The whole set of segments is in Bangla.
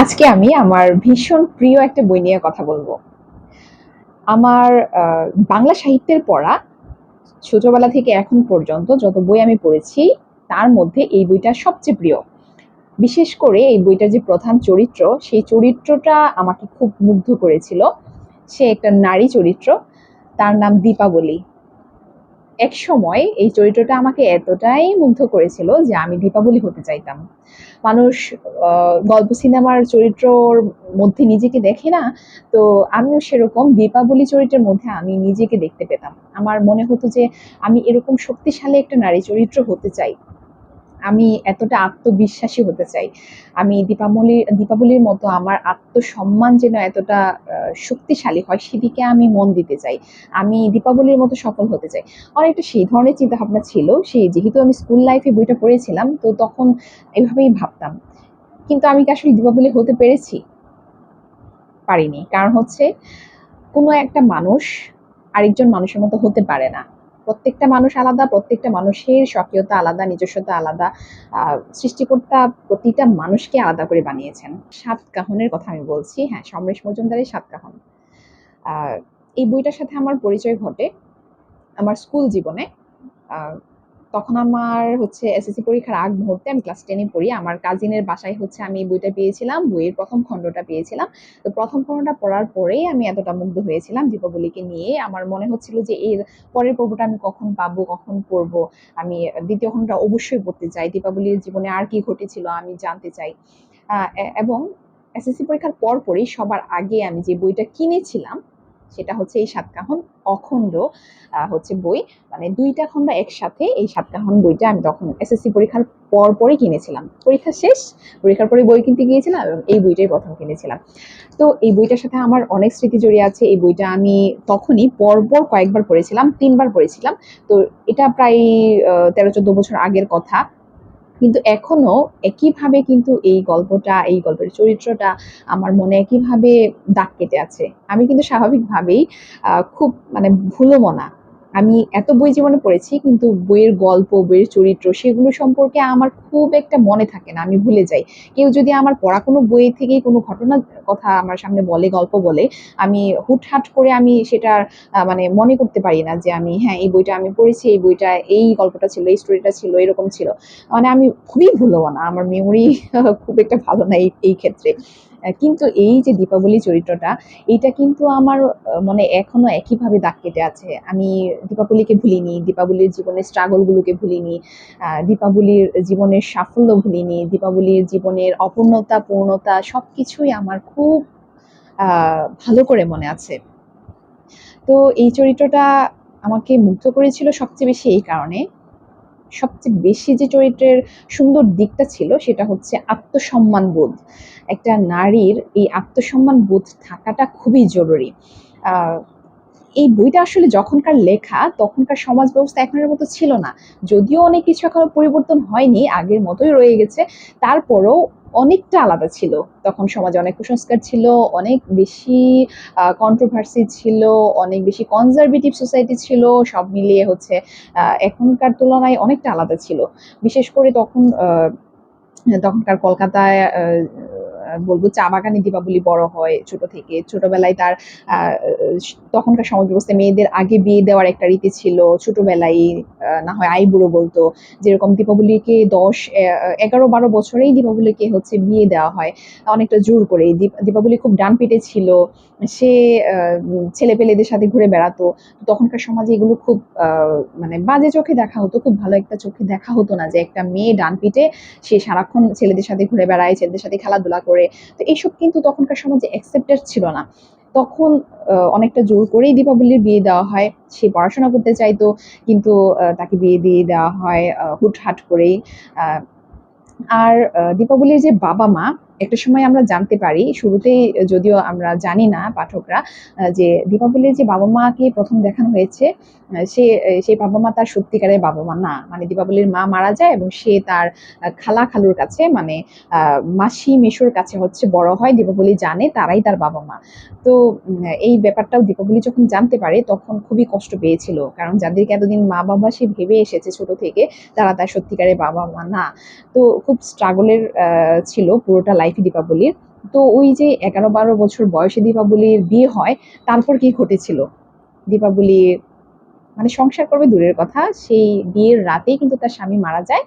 আজকে আমি আমার ভীষণ প্রিয় একটা বই নিয়ে কথা বলব। আমার বাংলা সাহিত্যের পড়া ছোটবেলা থেকে এখন পর্যন্ত যত বই আমি পড়েছি, তার মধ্যে এই বইটা সবচেয়ে প্রিয়। বিশেষ করে এই বইটার যে প্রধান চরিত্র, সেই চরিত্রটা আমাকে খুব মুগ্ধ করেছিল। সে একটা নারী চরিত্র, তার নাম দীপাবলি। এক সময় এই চরিত্রটা আমাকে এতটাই মুগ্ধ করেছিল যে আমি দীপাবলি হতে চাইতাম। মানুষ গল্প সিনেমার চরিত্রর মধ্যে নিজেকে দেখে না, তো আমিও সেরকম দীপাবলি চরিত্রের মধ্যে আমি নিজেকে দেখতে পেতাম। আমার মনে হতো যে আমি এরকম শক্তিশালী একটা নারী চরিত্র হতে চাই। আমি এতটা আত্মবিশ্বাসী হতে চাই। আমি দীপাবলি, দীপাবলির মতো আমার আত্মসম্মান যেন এতটা শক্তিশালী হয়, সেদিকে আমি মন দিতে চাই। আমি দীপাবলির মতো সফল হতে চাই। অনেকটা সেই ধরনের চিন্তা ভাবনা ছিল, সেই যেহেতু আমি স্কুল লাইফে বইটা পড়েছিলাম, তো তখন এভাবেই ভাবতাম। কিন্তু আমি কি আসলে দীপাবলি হতে পেরেছি? পারিনি। কারণ হচ্ছে, কোনো একটা মানুষ আরেকজন মানুষের মতো হতে পারে না। প্রত্যেকটা মানুষ আলাদা, প্রত্যেকটা মানুষের স্বকীয়তা আলাদা, নিজস্বতা আলাদা। সৃষ্টিকর্তা প্রতিটা মানুষকে আলাদা করে বানিয়েছেন। সাত কাহনের কথা আমি বলছি। হ্যাঁ সমরেশ মজুমদারের সাত কাহন। এই বইটার সাথে আমার পরিচয় ঘটে। আমার স্কুল জীবনে। তখন আমার হচ্ছে এসএসসি পরীক্ষার আগ মুহূর্তে আমি ক্লাস টেনে পড়ি। আমার কাজিনের বাসায় হচ্ছে আমি বইটা পেয়েছিলাম, বইয়ের প্রথম খণ্ডটা পেয়েছিলাম। তো প্রথম খণ্ডটা পড়ার পরেই আমি এতটা মুগ্ধ হয়েছিলাম দীপাবলিকে নিয়ে। আমার মনে হচ্ছিল যে এর পরের পর্বটা আমি কখন পাবো, কখন পড়ব? আমি দ্বিতীয় খণ্ডটা অবশ্যই পড়তে চাই। দীপাবলির জীবনে আর কি ঘটেছিল আমি জানতে চাই। এবং এসএসসি পরীক্ষার পর পরই সবার আগে আমি যে বইটা কিনেছিলাম সেটা হচ্ছে এই সাতকাহন অখণ্ড হচ্ছে বই। মানে দুইটা খণ্ড একসাথে এই সাতকাহন বইটা আমি তখন এসএসসি পরীক্ষার পর পরই কিনেছিলাম। পরীক্ষা শেষ, পরীক্ষার পরে বই কিনতে গিয়েছিলাম এবং এই বইটাই প্রথম কিনেছিলাম। তো এই বইটার সাথে আমার অনেক স্মৃতি জড়িয়ে আছে। এই বইটা আমি তখনই পরপর কয়েকবার পড়েছিলাম, তিনবার পড়েছিলাম। তো এটা প্রায় তেরো চোদ্দ বছর আগের কথা। কিন্তু এখনও একইভাবে কিন্তু এই গল্পটা, এই গল্পের চরিত্রটা আমার মনে একইভাবে দাগ কেটে আছে। আমি কিন্তু স্বাভাবিকভাবেই খুব মানে ভুলবো না আমি এত বই জীবনে পড়েছি, কিন্তু বইয়ের গল্প, বইয়ের চরিত্র সেগুলো সম্পর্কে আমার খুব একটা মনে থাকে না, আমি ভুলে যাই। কেউ যদি আমার পড়া কোনো বই থেকেই কোনো ঘটনার কথা আমার সামনে বলে, গল্প বলে, আমি হুটহাট করে আমি সেটা মানে মনে করতে পারি না যে আমি হ্যাঁ এই বইটা আমি পড়েছি, এই বইটা, এই গল্পটা ছিল, এই স্টোরিটা ছিল, এরকম ছিল। মানে আমি খুবই ভুলবো না, আমার মেমোরি খুব একটা ভালো না এই ক্ষেত্রে। কিন্তু এই যে দীপাবলি চরিত্রটা, এইটা কিন্তু আমার মনে এখনও একইভাবে দাগ কেটে আছে। আমি দীপাবলিকে ভুলিনি, দীপাবলির জীবনের স্ট্রাগলগুলোকে ভুলিনি দীপাবলির জীবনের সাফল্য ভুলিনি, দীপাবলির জীবনের অপূর্ণতা, পূর্ণতা সব কিছুই আমার খুব ভালো করে মনে আছে। তো এই চরিত্রটা আমাকে মুগ্ধ করেছিল সবচেয়ে বেশি এই কারণে। সবচেয়ে বেশি যে চরিত্রের সুন্দর দিকটা ছিল সেটা হচ্ছে আত্মসম্মান বোধ। একটা নারীর এই আত্মসম্মান বোধ থাকাটা খুবই জরুরি। এই বইটা আসলে যখনকার লেখা, তখনকার সমাজ ব্যবস্থা এখনের মতো ছিল না। যদিও অনেক কিছু এখনও পরিবর্তন হয়নি, আগের মতোই রয়ে গেছে। তারপরেও অনেকটা আলাদা ছিল। তখন সমাজে অনেক কুসংস্কার ছিল, অনেক বেশি কন্ট্রোভার্সি ছিল, অনেক বেশি কনজারভেটিভ সোসাইটি ছিল, সব মিলিয়ে হচ্ছে এখনকার তুলনায় অনেকটা আলাদা ছিল। বিশেষ করে তখন তখনকার কলকাতায় বলব চা বাগানে দীপাবলি বড় হয় ছোট থেকে। ছোটবেলায় তার তখনকার সমাজ ব্যবস্থায় মেয়েদের আগে বিয়ে দেওয়ার একটা রীতি ছিল, ছোটবেলায় না হয় আইবুড়ো বলতো, যেরকম দীপাবলিকে দশ এগারো, বারো বছরেই দীপাবলিকে হচ্ছে বিয়ে দেওয়া হয়। অনেকটা জোর করে। দীপাবলি খুব ডান পিটে ছিল। সে ছেলে পেলেদের সাথে ঘুরে বেড়াতো। তখনকার সমাজে এগুলো খুব মানে বাজে চোখে দেখা হতো, খুব ভালো একটা চোখে দেখা হতো না যে একটা মেয়ে ডান পিটে সে সারাক্ষণ ছেলেদের সাথে ঘুরে বেড়ায়, ছেলেদের সাথে খেলাধুলা করে। তো এইসব কিন্তু তখনকার সমাজে অ্যাকসেপ্টেড ছিল না। তখন অনেকটা জোর করেই দীপাবলির বিয়ে দেওয়া হয়। সে পড়াশোনা করতে চাইতো, কিন্তু তাকে বিয়ে দিয়ে দেওয়া হয় হুটহাট করেই। আর দীপাবলির যে বাবা মা একটা সময় আমরা জানতে পারি, শুরুতেই যদিও আমরা জানি না পাঠকরা যে দীপাবলির যে বাবা মাকে প্রথম দেখানো হয়েছে সে, সেই বাবা মা তার সত্যিকারের বাবা মা না। মানে দীপাবলির মা মারা যায় এবং সে তার খালা খালুর কাছে মানে মাসি মেশুর কাছে হচ্ছে বড় হয়, দীপাবলি জানে তারাই তার বাবা মা। তো এই ব্যাপারটাও দীপাবলি যখন জানতে পারে, তখন খুবই কষ্ট পেয়েছিল। কারণ যাদেরকে এতদিন মা বাবা সে ভেবে এসেছে ছোট থেকে, তারা তার সত্যিকারের বাবা মা না। তো খুব স্ট্রাগলের ছিল পুরোটা লাইফ ওয়াইফই দীপাবলির। তো ওই যে এগারো বারো বছর বয়সে দীপাবলির বিয়ে হয়, তারপর কি ঘটেছিল? দীপাবলি মানে সংসার করবে দূরের কথা। সেই বিয়ের রাতেই কিন্তু তার স্বামী মারা যায়।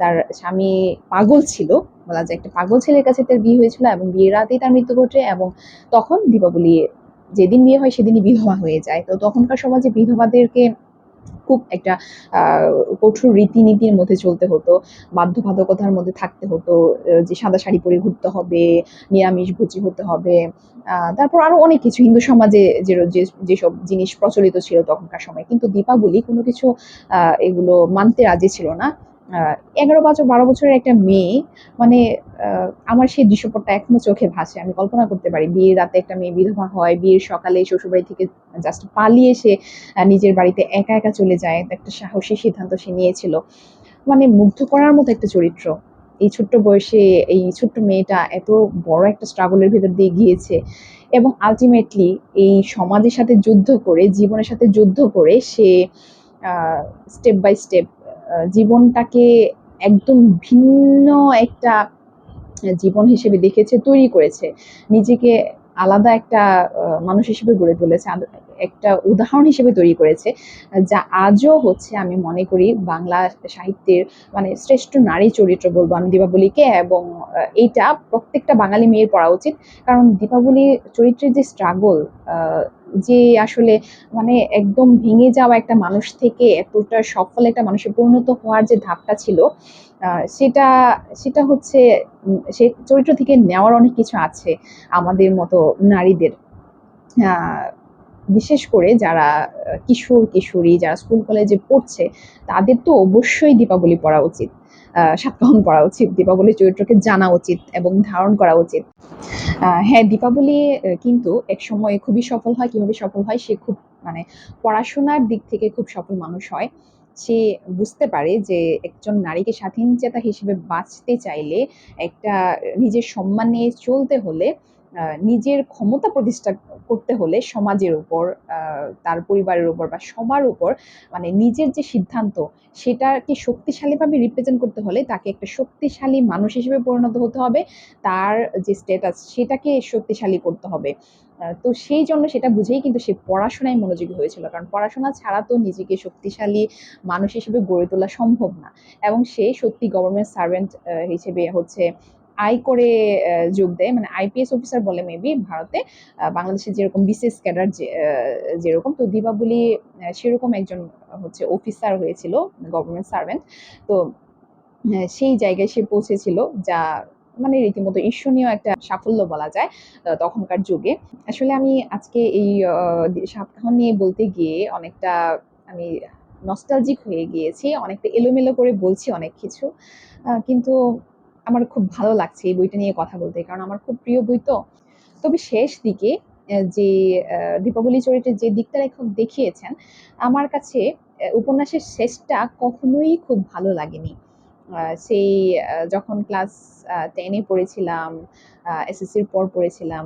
তার স্বামী পাগল ছিল, বলা যায় একটা পাগল ছেলের কাছে তার বিয়ে হয়েছিল এবং বিয়ের রাতেই তার মৃত্যু ঘটে এবং তখন দীপাবলি যেদিন বিয়ে হয় সেদিনই বিধবা হয়ে যায়। তো তখনকার সমাজে বিধবাদেরকে খুব একটা কঠোর রীতিনীতির মধ্যে চলতে হতো, বাধ্যবাধকতার মধ্যে থাকতে হতো যে সাদা শাড়ি পরে ঘুরতে হবে, নিরামিষ ভুচি হতে হবে তারপর আরও অনেক কিছু, হিন্দু সমাজে যে যেসব জিনিস প্রচলিত ছিল তখনকার সময়, কিন্তু দীপাবলি কোনো কিছু এগুলো মানতে রাজি ছিল না। এগারো বছর, বারো বছরের একটা মেয়ে মানে আমার সেই দৃশ্যপটটা এখনও চোখে ভাসে। আমি কল্পনা করতে পারি, বিয়ের রাতে একটা মেয়ে বিধবা হয়, বিয়ের সকালে শ্বশুরবাড়ি থেকে জাস্ট পালিয়ে সে নিজের বাড়িতে একা একা চলে যায়। একটা সাহসী সিদ্ধান্ত সে নিয়েছিল। মানে মুগ্ধ করার মতো একটা চরিত্র। এই ছোট্ট বয়সে এই ছোট্ট মেয়েটা এত বড় একটা স্ট্রাগলের ভেতর দিয়ে গিয়েছে এবং আলটিমেটলি এই সমাজের সাথে যুদ্ধ করে, জীবনের সাথে যুদ্ধ করে সে স্টেপ বাই স্টেপ জীবনটাকে একদম ভিন্ন একটা জীবন হিসেবে দেখেছে, তৈরি করেছে। নিজেকে আলাদা একটা মানুষ হিসেবে গড়ে তুলেছে। একটা উদাহরণ হিসেবে তৈরি করেছে, যা আজও হচ্ছে আমি মনে করি বাংলা সাহিত্যের মানে শ্রেষ্ঠ নারী চরিত্র বলব আমি দীপাবলিকে এবং এইটা প্রত্যেকটা বাঙালি মেয়ের পড়া উচিত। কারণ দীপাবলি চরিত্রের যে স্ট্রাগল যে আসলে মানে একদম ভেঙে যাওয়া একটা মানুষ থেকে এতটা সফল একটা মানুষে পরিণত হওয়ার যে ধাপটা ছিল সেটা সেটা হচ্ছে সে চরিত্র থেকে নেওয়ার অনেক কিছু আছে আমাদের মতো নারীদের। বিশেষ করে যারা কিশোর কিশোরী যারা স্কুল কলেজে পড়ছে তাদের তো অবশ্যই দীপাবলি পড়া উচিত। আহ, সাতকাহন পড়া উচিত দীপাবলি চরিত্রকে জানা উচিত এবং ধারণ করা উচিত। হ্যাঁ দীপাবলি কিন্তু এক সময় খুবই সফল হয়। কীভাবে সফল হয়? সে খুব মানে পড়াশোনার দিক থেকে খুব সফল মানুষ হয়। সে বুঝতে পারে যে একজন নারীকে স্বাধীন চেতা হিসেবে বাঁচতে চাইলে একটা নিজের সম্মান নিয়ে চলতে হলে নিজের ক্ষমতা প্রতিষ্ঠা করতে হলে সমাজের উপর তার পরিবারের উপর বা সবার উপর মানে নিজের যে সিদ্ধান্ত, সেটাকে শক্তিশালীভাবে রিপ্রেজেন্ট করতে হলে তাকে একটা শক্তিশালী মানুষ হিসেবে পরিণত হতে হবে। তার যে স্ট্যাটাস সেটাকে শক্তিশালী করতে হবে। তো সেই জন্য সেটা বুঝেই কিন্তু সে পড়াশোনায় মনোযোগী হয়েছিল। কারণ পড়াশোনা ছাড়া তো নিজেকে শক্তিশালী মানুষ হিসেবে গড়ে তোলা সম্ভব না। এবং সে সত্যি গভর্নমেন্ট সার্ভেন্ট হিসেবে হচ্ছে আই করে যোগ দেয়। মানে আইপিএস অফিসার বলে মেবি ভারতে বাংলাদেশে যেরকম বিসিএস ক্যাডার যেরকম, তো দীপাবলি সেরকম একজন হচ্ছে অফিসার হয়েছিল গভর্নমেন্ট সার্ভেন্ট তো সেই জায়গায় সে পৌঁছেছিল, যা মানে রীতিমতো ঈর্ষণীয় একটা সাফল্য বলা যায় তখনকার যুগে। আসলে আমি আজকে এই সাতখান নিয়ে বলতে গিয়ে অনেকটা আমি নস্টালজিক হয়ে গিয়েছি, অনেকটা এলোমেলো করে বলছি অনেক কিছু। কিন্তু আমার খুব ভালো লাগছে এই বইটা নিয়ে কথা বলতে, কারণ আমার খুব প্রিয় বই তো। তবে শেষ দিকে যে দীপাবলি চরিত্রের যে দিকটা লেখক দেখিয়েছেন, আমার কাছে উপন্যাসের শেষটা কখনোই খুব ভালো লাগেনি। সেই যখন ক্লাস টেনে পড়েছিলাম এসএসসির পর পড়েছিলাম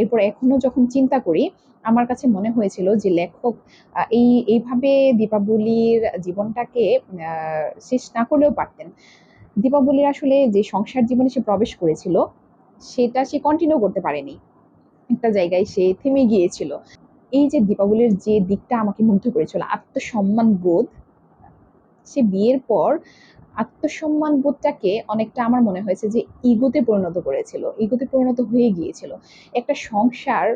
এরপর এখনও যখন চিন্তা করি, আমার কাছে মনে হয়েছিল যে লেখক এই, এইভাবে দীপাবলির জীবনটাকে শেষ না করলেও পারতেন। দীপাবলির আসলে যে সংসার জীবনে সে প্রবেশ করেছিল, সেটা সে কন্টিনিউ করতে পারেনি। একটা জায়গায় সে থেমে গিয়েছিল। এই যে দীপাবলির যে দিকটা আমাকে মুগ্ধ করেছিল, আত্মসম্মান বোধ, সে বিয়ের পর আত্মসম্মান বোধটাকে অনেকটা আমার মনে হয়েছে যে ইগোতে পরিণত করেছিল ইগোতে পরিণত হয়ে গিয়েছিল। একটা সংসার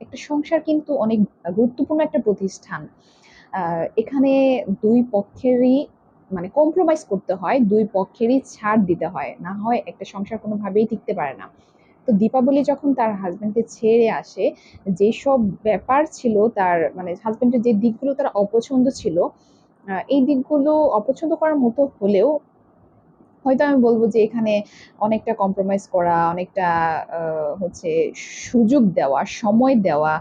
একটা সংসার কিন্তু অনেক গুরুত্বপূর্ণ একটা প্রতিষ্ঠান। এখানে দুই পক্ষেরই মানে কম্প্রোমাইজ করতে হয়, দুই পক্ষেরই ছাড় দিতে হয়। না হয় একটা সংসার কোনোভাবেই টিকতে পারে না। তো দীপাবলি যখন তার হাজবেন্ডকে ছেড়ে আসে, যেসব ব্যাপার ছিল তার মানে হাজবেন্ডের যে দিকগুলো তার অপছন্দ ছিল এই দিকগুলো অপছন্দ করার মতো হলেও হয়তো আমি বলব যে এখানে অনেকটা কম্প্রোমাইজ করা, অনেকটা হচ্ছে সুযোগ দেওয়া, সময় দেওয়া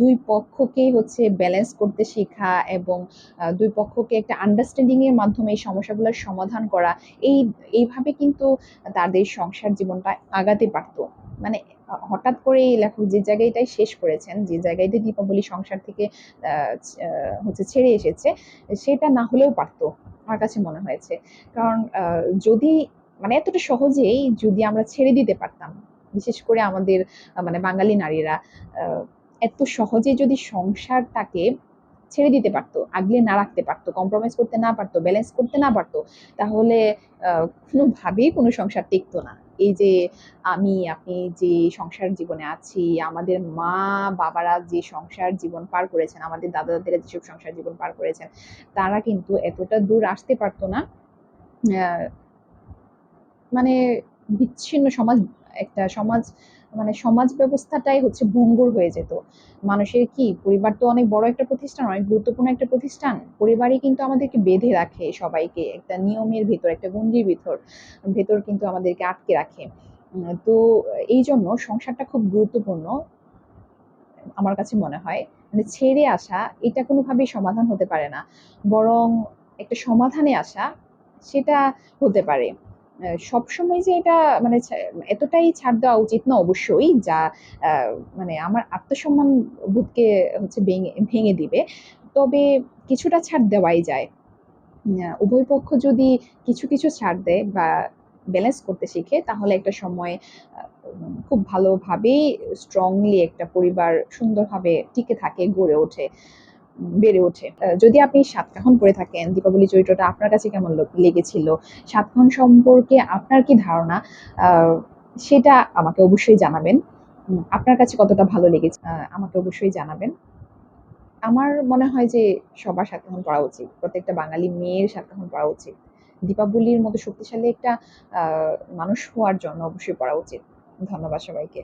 দুই পক্ষকে হচ্ছে ব্যালেন্স করতে শেখা এবং দুই পক্ষকে একটা আন্ডারস্ট্যান্ডিংয়ের মাধ্যমে এই সমস্যাগুলোর সমাধান করা, এই, এইভাবে কিন্তু তাদের সংসার জীবনটা আগাতে পারতো। মানে হঠাৎ করে লেখক যে জায়গাটাই শেষ করেছেন, যে জায়গাটায় দীপাবলি সংসার থেকে হচ্ছে ছেড়ে এসেছে, সেটা না হলেও পারতো আমার কাছে মনে হয়েছে। কারণ যদি মানে এতটা সহজেই যদি আমরা ছেড়ে দিতে পারতাম, বিশেষ করে আমাদের মানে বাঙালি নারীরা এত সহজে যদি সংসারটাকে ছেড়ে দিতে পারতো, আগলে না রাখতে পারতো কম্প্রোমাইজ করতে না পারতো ব্যালেন্স করতে না পারতো, তাহলে কোনোভাবেই কোনো সংসার টিকতো না। এই যে আমি, আপনি যে সংসার জীবনে আছি, আমাদের মা বাবারা যে সংসার জীবন পার করেছেন, আমাদের দাদা দাদিরা যেসব সংসার জীবন পার করেছেন, তারা কিন্তু এতটা দূর আসতে পারতো না। মানে বিচ্ছিন্ন সমাজ, একটা সমাজ মানে সমাজ ব্যবস্থাটাই হচ্ছে ভঙ্গুর হয়ে যেত। মানুষের কি, পরিবার তো অনেক বড় একটা প্রতিষ্ঠান, অনেক গুরুত্বপূর্ণ একটা প্রতিষ্ঠান, পরিবারই কিন্তু আমাদেরকে বেঁধে রাখে সবাইকে, একটা নিয়মের ভেতর, একটা গণ্ডির ভিতর, ভেতর কিন্তু আমাদেরকে আটকে রাখে। তো এই জন্য সংসারটা খুব গুরুত্বপূর্ণ, আমার কাছে মনে হয়। মানে ছেড়ে আসা, এটা কোনোভাবেই সমাধান হতে পারে না। বরং একটা সমাধানে আসা, সেটা হতে পারে। সবসময় যে এটা মানে এতটাই ছাড় দেওয়া উচিত না অবশ্যই যা মানে আমার আত্মসম্মান বোধকে হচ্ছে ভেঙে ভেঙে দিবে। তবে কিছুটা ছাড় দেওয়াই যায়। উভয় পক্ষ যদি কিছু কিছু ছাড় দেয় বা ব্যালেন্স করতে শিখে, তাহলে একটা সময় খুব ভালোভাবেই স্ট্রংলি একটা পরিবার সুন্দরভাবে টিকে থাকে, গড়ে ওঠে। বেড়ে ওঠে। যদি আপনি সাতকাহন পড়ে থাকেন, দীপাবলি চরিত্রটা আপনার কাছে কেমন লেগেছিল? সাতকাহন সম্পর্কে আপনার কি ধারণা? সেটা আমাকে অবশ্যই জানাবেন। আপনার কাছে কতটা ভালো লেগেছে? আমাকে অবশ্যই জানাবেন। আমার মনে হয় যে সবার সাতকাহন পড়া উচিত। প্রত্যেকটা বাঙালি মেয়ের সাতকাহন পড়া উচিত। দীপাবলির মতো শক্তিশালী একটা মানুষ হওয়ার জন্য অবশ্যই পড়া উচিত। ধন্যবাদ সবাইকে।